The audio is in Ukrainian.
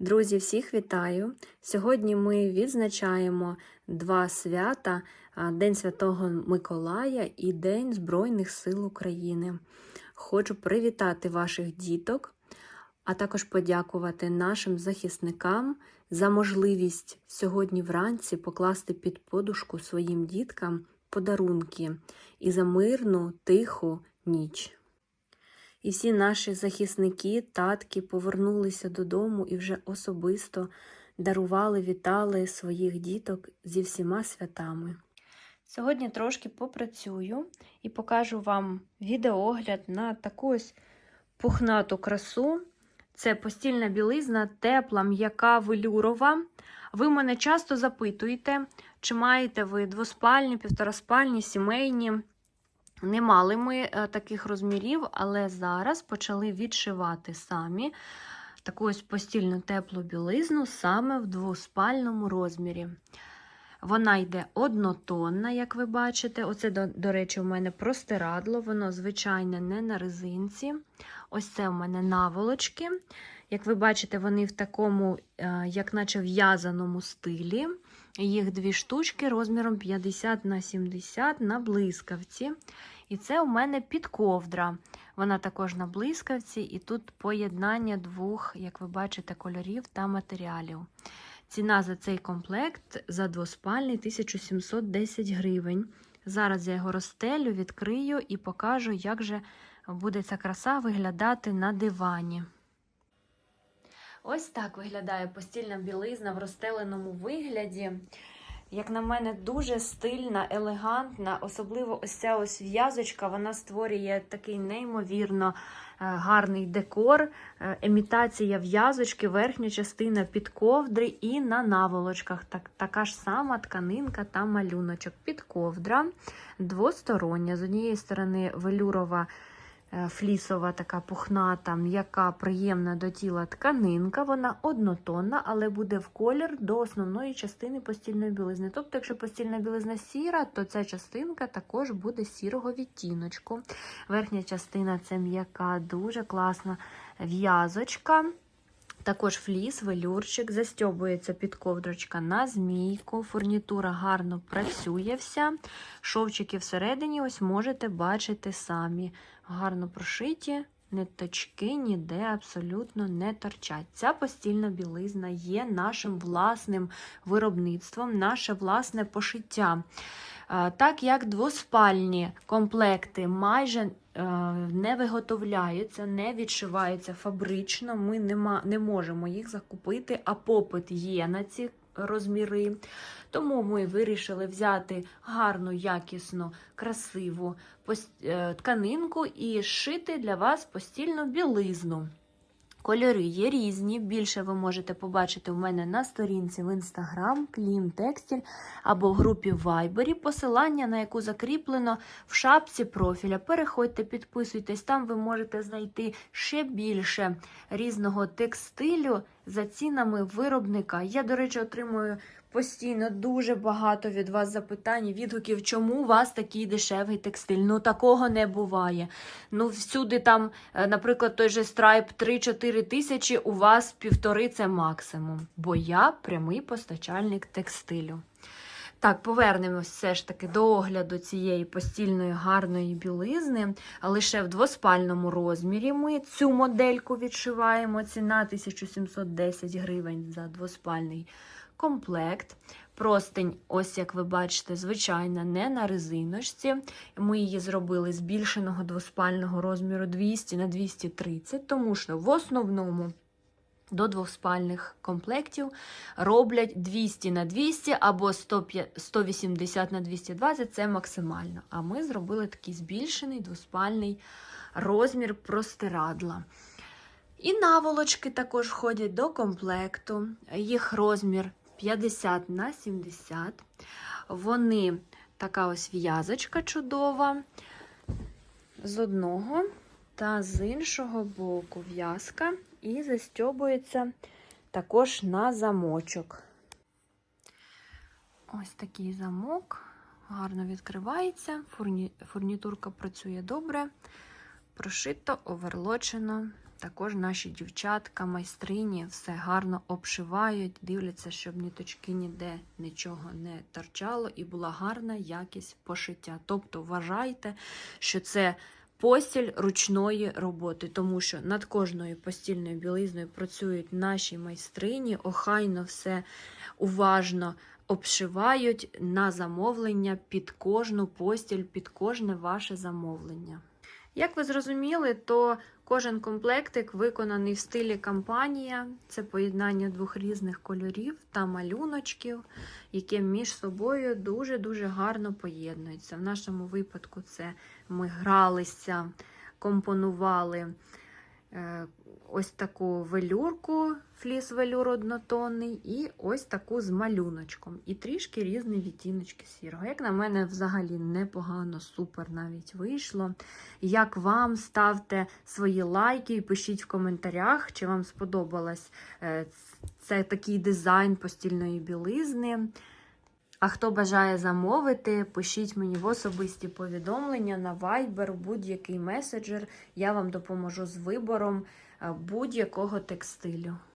Друзі, всіх вітаю! Сьогодні ми відзначаємо два свята: День Святого Миколая і День Збройних сил України. Хочу привітати ваших діток, а також подякувати нашим захисникам за можливість сьогодні вранці покласти під подушку своїм діткам подарунки і за мирну, тиху ніч. І всі наші захисники, татки повернулися додому і вже особисто дарували, вітали своїх діток зі всіма святами. Сьогодні трошки попрацюю і покажу вам відеогляд на таку ось пухнату красу. Це постільна білизна, тепла, м'яка, велюрова. Ви мене часто запитуєте, чи маєте ви двоспальні, півтораспальні, сімейні. Не мали ми е, таких розмірів, але зараз почали відшивати самі таку ось постільну теплу білизну саме в двоспальному розмірі. Вона йде однотонна, як ви бачите. Оце, до, до речі, у мене простирадло, воно звичайне не на резинці. Ось це у мене наволочки. Як ви бачите, вони в такому, е, як наче в'язаному стилі. Їх дві штучки розміром 50 на 70 на блискавці. І це у мене підковдра. Вона також на блискавці, і тут поєднання двох, як ви бачите, кольорів та матеріалів. Ціна за цей комплект за двоспальний 1710 гривень. Зараз я його розстелю, відкрию і покажу, як же буде ця краса виглядати на дивані. Ось так виглядає постільна білизна в розстеленому вигляді. Як на мене, дуже стильна, елегантна, особливо ось ця ось в'язочка, вона створює такий неймовірно е, гарний декор, емітація в'язочки, верхня частина під ковдри і на наволочках. Так, така ж сама тканинка та малюночок. Під ковдра двостороння. З однієї сторони велюрова флісова, така пухната, м'яка, приємна до тіла тканинка. Вона однотонна, але буде в колір до основної частини постільної білизни. Тобто, якщо постільна білизна сіра, то ця частинка також буде сірого відтіночку. Верхня частина це м'яка, дуже класна в'язочка. Також фліс, велюрчик, застьобується під ковдрочка на змійку. Фурнітура гарно працює вся. Шовчики всередині, ось можете бачити самі. Гарно прошиті, ниточки ніде абсолютно не торчать. Ця постільна білизна є нашим власним виробництвом, наше власне пошиття. Е, Так як двоспальні комплекти майже не виготовляються, не відшиваються фабрично, ми нема, не можемо їх закупити, а попит є на ці розміри. Тому ми вирішили взяти гарну, якісну, красиву е, тканинку і шити для вас постільну білизну. Кольори є різні. Більше ви можете побачити у мене на сторінці в інстаграм Клім Текстіль або в групі в Вайбері, посилання на яку закріплено в шапці профіля. Переходьте, підписуйтесь, там ви можете знайти ще більше різного текстилю за цінами виробника. Я, до речі, отримую постійно дуже багато від вас запитань, відгуків, чому у вас такий дешевий текстиль. Ну такого не буває. Ну, всюди там, е, наприклад, той же страйп 3-4 тисячі, у вас півтори це максимум. Бо я прямий постачальник текстилю. Так, повернемось все ж таки до огляду цієї постільної гарної білизни. Лише в двоспальному розмірі ми цю модельку відшиваємо. Ціна 1710 гривень за двоспальний комплект. Простень, ось як ви бачите, звичайна, не на резиночці. Ми її зробили збільшеного двоспального розміру 200 на 230, тому що в основному до двоспальних комплектів роблять 200 на 200 або 180 на 220 це максимально. А ми зробили такий збільшений двоспальний розмір простирадла. І наволочки також входять до комплекту. Їх розмір 50 на 70. Вони така ось в'язочка чудова з одного та з іншого боку в'язка і застьобується також на замочок. Ось такий замок, гарно відкривається, фурні... фурнітурка працює добре, прошито, оверлочено, Також наші дівчатка, майстрині все гарно обшивають, дивляться, щоб ниточки ніде нічого не торчало і була гарна якість пошиття. Тобто вважайте, що це постіль ручної роботи, тому що над кожною постільною білизною працюють наші майстрині, охайно все уважно обшивають на замовлення під кожну постіль, під кожне ваше замовлення. Як ви зрозуміли, то кожен комплектик виконаний в стилі кампанія. Це поєднання двох різних кольорів та малюночків, які між собою дуже-дуже гарно поєднуються. В нашому випадку це ми гралися, компонували ось таку велюрку, фліс велюр однотонний, і ось таку з малюночком. І трішки різні відтіночки сірого. Як на мене, взагалі непогано, супер навіть вийшло. Як вам ставте свої лайки і пишіть в коментарях, чи вам сподобалось е, це такий дизайн постільної білизни. А хто бажає замовити, пишіть мені в особисті повідомлення на Viber, будь-який меседжер. Я вам допоможу з вибором е, будь-якого текстилю.